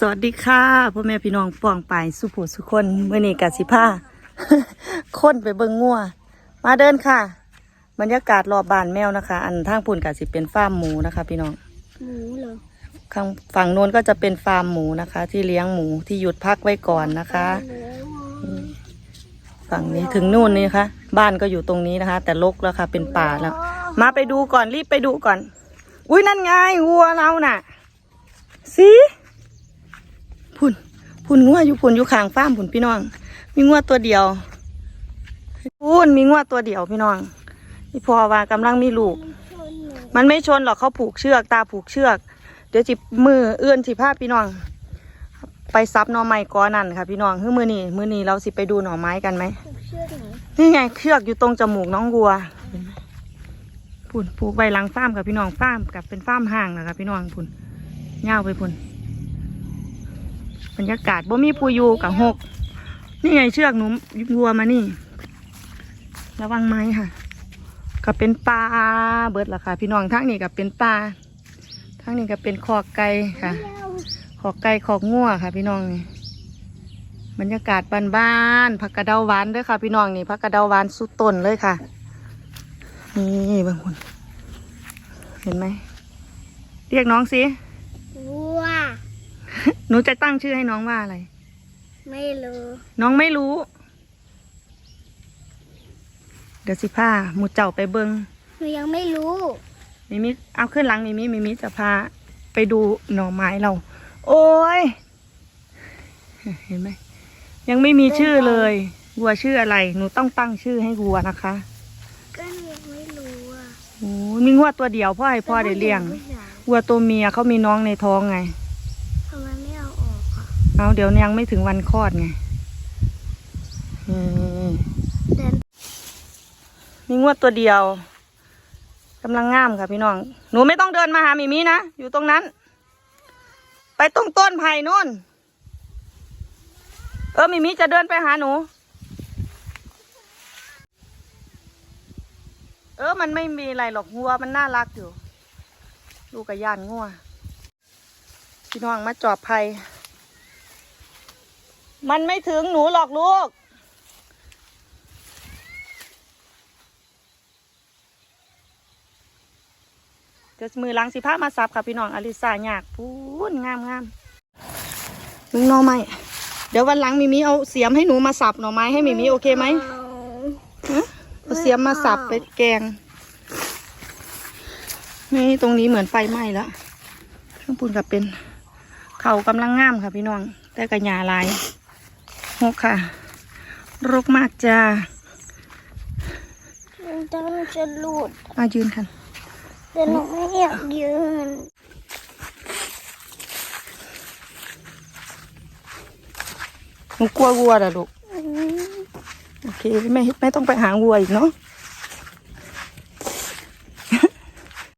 สวัสดีค่ะพ่อแม่พี่น้องป้องปายสุผู้สุคนเมื่อนี้กสิผ้าค้นไปเบิงงัวมาเดินค่ะ บรรยากาศรอบบ้านแมวนะคะ อันทางปุ่นกสิเป็นฟาร์มหมูนะคะ พี่น้องหมูเหรอข้างฝั่งโน้นก็จะเป็นฟาร์มหมูนะคะ ที่เลี้ยงหมูที่หยุดพักไว้ก่อนนะคะ ฝั่งนี้ถึงนู่นนี่นะคะบ้านก็อยู่ตรงนี้นะคะ แต่ลกแล้วค่ะ เป็นป่าแล้ว มาไปดูก่อนรีบไปดูก่อน อุ้ยนั่นไงวัวเราน่ะสิพุ่น พุ่นงัวอยู่พุ่นอยู่ข้างฟ้าร์มพุ่นพี่น้อง มีงัวตัวเดียวพุ่นมีงัวตัวเดียวพี่น้องนี่พอว่ากำลังมีลูก มันไม่ชนหรอกเขาผูกเชือก ตาผูกเชือก เดี๋ยวจิมือเอื้อนสิพาพี่น้อง ไปซับหน่อไม้ก้อนนั่นค่ะพี่น้องคือมือนี้มือนี้เราสิไปดูหน่อไม้กันไหมนี่ไงเชือกอยู่ตรงจมูกน้องวัวพุ่นผูกใบลังฟ้ามกับพี่น้องฟ้ามกับเป็นฟ้ามห่างนะคะพี่น้องพุ่นเงาไปพุ่น บรรยากาศบ่มีปูอยูกับหก นี่ไงเชือกหนูวัวมานี่ ระวังไม้ค่ะ ก็เป็นปลาเบิดละค่ะ พี่น้องทั้งนี้ก็เป็นปลาทั้งนี้ก็เป็นคอกไก่ค่ะ ขอกไก่ขอกงัวค่ะ พี่น้องนี่บรรยากาศบ้านๆผักกระเดาหวานด้วยค่ะ พี่น้องนี่ผักกระเดาหวานสุดต้นเลยค่ะ นี่บางคน เห็นไหม เรียกน้องสิ หนูจะตั้งชื่อให้น้องว่าอะไร ไม่รู้ น้องไม่รู้ เดี๋ยวสิพาหมูเจ้าไปเบิงหนูยังไม่รู้ มิมิเอาขึ้นหลังมิมิมิมิจะพาไปดูหน่อไม้เรา โอ้ย เห็นไหม ยังไม่มีชื่อเลยวัวชื่ออะไร หนูต้องตั้งชื่อให้วัวนะคะ ก็หนูยังไม่รู้อะโอ้ยมีงวดตัวเดียวพ่อให้พ่อได้เลี้ยงไม่ใช่วัวตัวเมียเขามีน้องในท้องไง ทำไมไม่เอาออกอะ เอาเดี๋ยวยังไม่ถึงวันคลอดไงอืมเดินมีงวดตัวเดียวกำลังงามค่ะพี่น้อง หนูไม่ต้องเดินมาหามิมินะ อยู่ตรงนั้น ไปตรงต้นไผ่นู่น เออมิมิจะเดินไปหาหนู เออ มันไม่มีอะไรหรอกงัวมันน่ารักอยู่ ลูกกับย่านงัวพี่น้องมาจอบไผ่ มันไม่ถึงหนูหรอกลูก เดี๋ยวมือล้างสิผ้ามาสับค่ะพี่น้องอลิซาอยากพูนงามงามลุงนอไม้เดี๋ยววันหลังมิมีเอาเสียมให้หนูมาสับหน่อไม้ให้มิมีโอเคไหมเอาฮะเอาเสียมมาสับไปแกง นี่ตรงนี้เหมือนไฟไหม้แล้วข้างปุ่นกับเป็น เขากำลังงามค่ะพี่น้อง แต่กระยาลาย หกค่ะรกมากจ้ามันต้องจะหลุดมายืนค่ะแต่หนูไม่อยากยืนหนูกลัววัวเหรอลูกอืมโอเค ไม่ไม่ต้องไปหาวัวอีกเนาะ